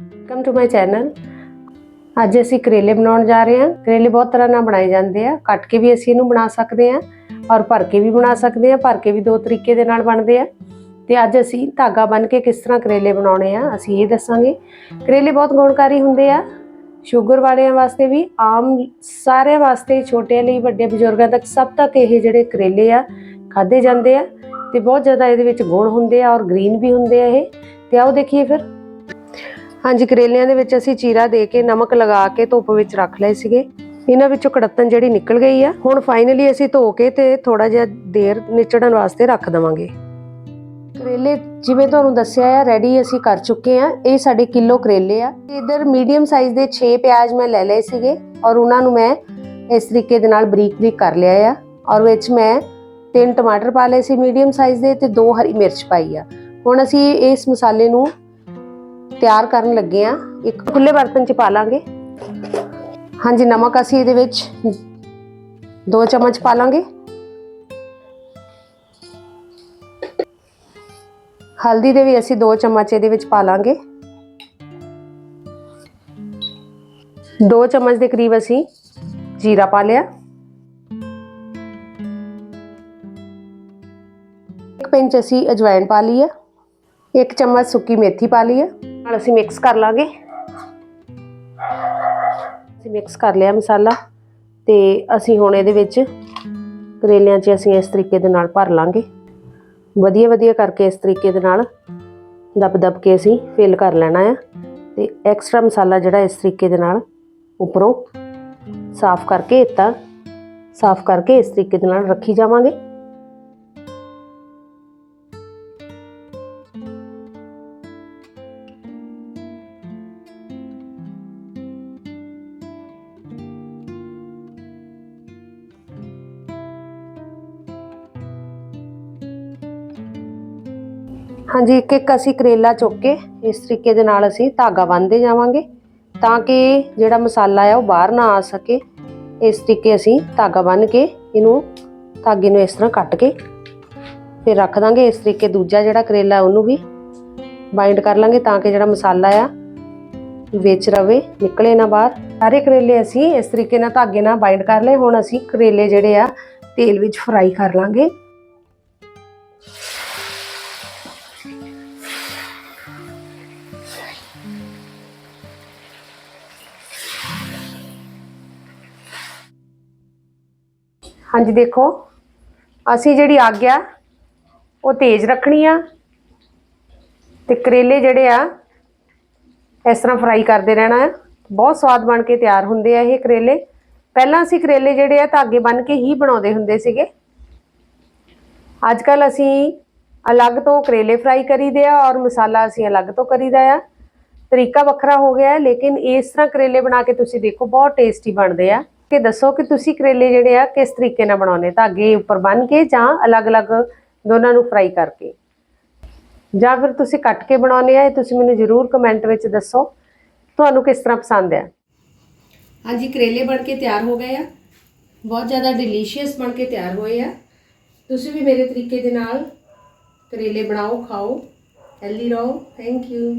Welcome to my channel ਅੱਜ ਅਸੀਂ ਕਰੇਲੇ ਬਣਾਉਣ ਜਾ ਰਹੇ ਹਾਂ। ਕਰੇਲੇ ਬਹੁਤ ਤਰ੍ਹਾਂ ਨਾਲ ਬਣਾਏ ਜਾਂਦੇ ਆ। ਕੱਟ ਕੇ ਵੀ ਅਸੀਂ ਇਹਨੂੰ ਬਣਾ ਸਕਦੇ ਹਾਂ ਔਰ ਭਰ ਕੇ ਵੀ ਬਣਾ ਸਕਦੇ ਹਾਂ। ਭਰ ਕੇ ਵੀ ਦੋ ਤਰੀਕੇ ਦੇ ਨਾਲ ਬਣਦੇ ਆ। ਤੇ ਅੱਜ ਅਸੀਂ ਧਾਗਾ ਬੰਨ ਕੇ ਕਿਸ ਤਰ੍ਹਾਂ ਕਰੇਲੇ ਬਣਾਉਣੇ ਆ, ਅਸੀਂ ਇਹ ਦੱਸਾਂਗੇ। ਕਰੇਲੇ ਬਹੁਤ ਗੁਣਕਾਰੀ ਹੁੰਦੇ ਆ। ਸ਼ੂਗਰ ਵਾਲਿਆਂ ਵਾਸਤੇ ਵੀ, ਆਮ ਸਾਰਿਆਂ ਵਾਸਤੇ, ਛੋਟਿਆਂ ਲਈ, ਵੱਡੇ ਬਜ਼ੁਰਗਾਂ ਤੱਕ ਸਭ ਤੱਕ ਇਹ ਜਿਹੜੇ ਕਰੇਲੇ ਆ ਖਾਦੇ ਜਾਂਦੇ ਆ। ਤੇ ਬਹੁਤ ਜ਼ਿਆਦਾ ਇਹਦੇ ਵਿੱਚ ਗੁਣ ਹੁੰਦੇ ਆ ਔਰ ਗ੍ਰੀਨ ਵੀ ਹੁੰਦੇ ਆ ਇਹ। ਤੇ ਆਓ ਦੇਖੀਏ ਫਿਰ। ਹਾਂਜੀ, ਕਰੇਲਿਆਂ ਦੇ ਵਿੱਚ ਅਸੀਂ ਚੀਰਾ ਦੇ ਕੇ, ਨਮਕ ਲਗਾ ਕੇ, ਧੁੱਪ ਵਿੱਚ ਰੱਖ ਲਏ ਸੀਗੇ। ਇਹਨਾਂ ਵਿੱਚੋਂ ਕੜੱਤਨ ਜਿਹੜੀ ਨਿਕਲ ਗਈ ਆ। ਹੁਣ ਫਾਈਨਲੀ ਅਸੀਂ ਧੋ ਕੇ ਤੇ ਥੋੜਾ ਜਿਹਾ ਦੇਰ ਨਿਚੜਨ ਵਾਸਤੇ ਰੱਖ ਦਵਾਂਗੇ। ਕਰੇਲੇ ਜਿਵੇਂ ਤੁਹਾਨੂੰ ਦੱਸਿਆ ਆ ਰੈਡੀ ਅਸੀਂ ਕਰ ਚੁੱਕੇ ਆ। ਇਹ ਸਾਡੇ ਕਿਲੋ ਕਰੇਲੇ ਆ। ਤੇ ਇਧਰ ਮੀਡੀਅਮ ਸਾਈਜ਼ ਦੇ 6 ਪਿਆਜ਼ ਮੈਂ ਲੈ ਲਏ ਸੀਗੇ ਔਰ ਉਹਨਾਂ ਨੂੰ ਮੈਂ ਇਸ ਤਰੀਕੇ ਦੇ ਨਾਲ ਬਰੀਕ ਬਰੀਕ ਕਰ ਲਿਆ ਆ। ਔਰ ਵਿੱਚ ਮੈਂ ਤਿੰਨ ਟਮਾਟਰ ਪਾ ਲਏ ਸੀ ਮੀਡੀਅਮ ਸਾਈਜ਼ ਦੇ ਤੇ ਦੋ ਹਰੀ ਮਿਰਚ ਪਾਈ ਆ। ਹੁਣ ਅਸੀਂ ਇਸ ਮਸਾਲੇ ਨੂੰ ਤਿਆਰ ਕਰਨ ਲੱਗੇ ਆ। ਇੱਕ ਖੁੱਲੇ ਬਰਤਨ 'ਚ ਪਾ ਲਾਂਗੇ। ਹਾਂਜੀ, ਨਮਕ ਅਸੀਂ ਇਹਦੇ ਵਿੱਚ 2 ਚਮਚ ਪਾ ਲਾਂਗੇ। ਹਲਦੀ ਦੇ ਵੀ ਅਸੀਂ 2 ਚਮਚ ਇਹਦੇ ਵਿੱਚ ਪਾ ਲਾਂਗੇ। 2 ਚਮਚ ਦੇ ਕਰੀਬ ਅਸੀਂ ਜੀਰਾ ਪਾ ਲਿਆ। ਇੱਕ ਪਿੰਚ ਅਸੀਂ ਅਜਵਾਇਣ ਪਾ ਲਈ ਹੈ ਇੱਕ ਚਮਚ ਸੁੱਕੀ ਮੇਥੀ ਪਾ ਲਈ ਹੈ ਨਾਲ ਅਸੀਂ ਮਿਕਸ ਕਰ ਲਾਂਗੇ। ਅਸੀਂ ਮਿਕਸ ਕਰ ਲਿਆ ਮਸਾਲਾ ਤੇ ਅਸੀਂ ਹੁਣ ਇਹਦੇ ਵਿੱਚ ਕਰੇਲਿਆਂ 'ਚ ਅਸੀਂ ਇਸ ਤਰੀਕੇ ਦੇ ਨਾਲ ਭਰ ਲਾਂਗੇ। ਵਧੀਆ ਵਧੀਆ ਕਰਕੇ ਇਸ ਤਰੀਕੇ ਦੇ ਨਾਲ ਦਬ ਦਬ ਕੇ ਅਸੀਂ ਫਿਲ ਕਰ ਲੈਣਾ ਆ ਤੇ ਐਕਸਟਰਾ ਮਸਾਲਾ ਜਿਹੜਾ ਇਸ ਤਰੀਕੇ ਦੇ ਨਾਲ ਉੱਪਰੋਂ ਸਾਫ਼ ਕਰਕੇ ਇੱਤਾ ਸਾਫ਼ ਕਰਕੇ ਇਸ ਤਰੀਕੇ ਦੇ ਨਾਲ ਰੱਖੀ ਜਾਵਾਂਗੇ। ਹਾਂਜੀ, ਇੱਕ ਇੱਕ ਅਸੀਂ ਕਰੇਲਾ ਚੁੱਕ ਕੇ ਇਸ ਤਰੀਕੇ ਦੇ ਨਾਲ ਅਸੀਂ ਧਾਗਾ ਬੰਨਦੇ ਜਾਵਾਂਗੇ ਤਾਂ ਕਿ ਜਿਹੜਾ ਮਸਾਲਾ ਆ ਉਹ ਬਾਹਰ ਨਾ ਆ ਸਕੇ। ਇਸ ਤਰੀਕੇ ਅਸੀਂ ਧਾਗਾ ਬੰਨ ਕੇ ਇਹਨੂੰ ਧਾਗੇ ਨੂੰ ਇਸ ਤਰ੍ਹਾਂ ਕੱਟ ਕੇ ਫਿਰ ਰੱਖ ਦਾਂਗੇ। ਇਸ ਤਰੀਕੇ ਦੂਜਾ ਜਿਹੜਾ ਕਰੇਲਾ ਉਹਨੂੰ ਵੀ ਬਾਈਂਡ ਕਰ ਲਾਂਗੇ ਤਾਂ ਕਿ ਜਿਹੜਾ ਮਸਾਲਾ ਆ ਵਿੱਚ ਰਵੇ, ਨਿਕਲੇ ਨਾ ਬਾਹਰ। ਸਾਰੇ ਕਰੇਲੇ ਅਸੀਂ ਇਸ ਤਰੀਕੇ ਨਾਲ ਧਾਗੇ ਨਾਲ ਬਾਈਂਡ ਕਰ ਲਏ। ਹੁਣ ਅਸੀਂ ਕਰੇਲੇ ਜਿਹੜੇ ਆ ਤੇਲ ਵਿੱਚ ਫਰਾਈ ਕਰ ਲਾਂਗੇ। ਹਾਂਜੀ, ਦੇਖੋ। ਅਸੀਂ ਜਿਹੜੀ ਅੱਗ ਆ, ਉਹ ਤੇਜ਼ ਰੱਖਣੀ ਆ ਤੇ ਕਰੇਲੇ ਜਿਹੜੇ ਆ, ਇਸ ਤਰ੍ਹਾਂ ਫਰਾਈ ਕਰਦੇ ਰਹਿਣਾ ਆ ਬਹੁਤ ਸਵਾਦ ਬਣ ਕੇ ਤਿਆਰ ਹੁੰਦੇ ਆ ਇਹ ਕਰੇਲੇ। ਪਹਿਲਾਂ ਅਸੀਂ ਕਰੇਲੇ ਜਿਹੜੇ ਆ, ਧਾਗੇ ਬੰਨ ਕੇ ਹੀ ਬਣਾਉਂਦੇ ਹੁੰਦੇ ਸੀਗੇ। ਅੱਜ ਕੱਲ ਅਸੀਂ ਅਲੱਗ ਤੋਂ ਕਰੇਲੇ ਫਰਾਈ ਕਰੀਦੇ ਆ ਔਰ ਮਸਾਲਾ ਅਸੀਂ ਅਲੱਗ ਤੋਂ ਕਰੀਦਾ ਆ। ਤਰੀਕਾ ਵੱਖਰਾ ਹੋ ਗਿਆ ਹੈ, ਲੇਕਿਨ ਇਸ ਤਰ੍ਹਾਂ ਕਰੇਲੇ ਬਣਾ ਕੇ ਤੁਸੀਂ ਦੇਖੋ, ਬਹੁਤ ਟੇਸਟੀ ਬਣਦੇ ਆ। ਕਿ ਦੱਸੋ ਕਿ ਤੁਸੀਂ ਕਰੇਲੇ ਜਿਹੜੇ ਆ ਕਿਸ ਤਰੀਕੇ ਨਾਲ ਬਣਾਉਨੇ ਧਾਗੇ ਉੱਪਰ ਬੰਨ ਕੇ ਜਾਂ ਅਲੱਗ-ਅਲੱਗ ਦੋਨਾਂ ਨੂੰ ਫਰਾਈ ਕਰਕੇ। ਜਾਂ ਫਿਰ ਤੁਸੀਂ ਕੱਟ ਕੇ ਬਣਾਉਨੇ ਆ, ਇਹ ਤੁਸੀਂ ਮੈਨੂੰ ਜ਼ਰੂਰ ਕਮੈਂਟ ਵਿੱਚ ਦੱਸੋ। ਤੁਹਾਨੂੰ ਕਿਸ ਤਰ੍ਹਾਂ ਪਸੰਦ ਆ? ਹਾਂਜੀ, ਕਰੇਲੇ ਬਣ ਕੇ ਤਿਆਰ ਹੋ ਗਏ ਆ। ਬਹੁਤ ਜ਼ਿਆਦਾ ਡਿਲੀਸ਼ੀਅਸ ਬਣ ਕੇ ਤਿਆਰ ਹੋਏ ਆ। ਤੁਸੀਂ ਵੀ ਮੇਰੇ ਤਰੀਕੇ ਦੇ ਨਾਲ ਕਰੇਲੇ ਬਣਾਓ, ਖਾਓ। ਹੈਲਦੀ ਰਹੋ। Thank you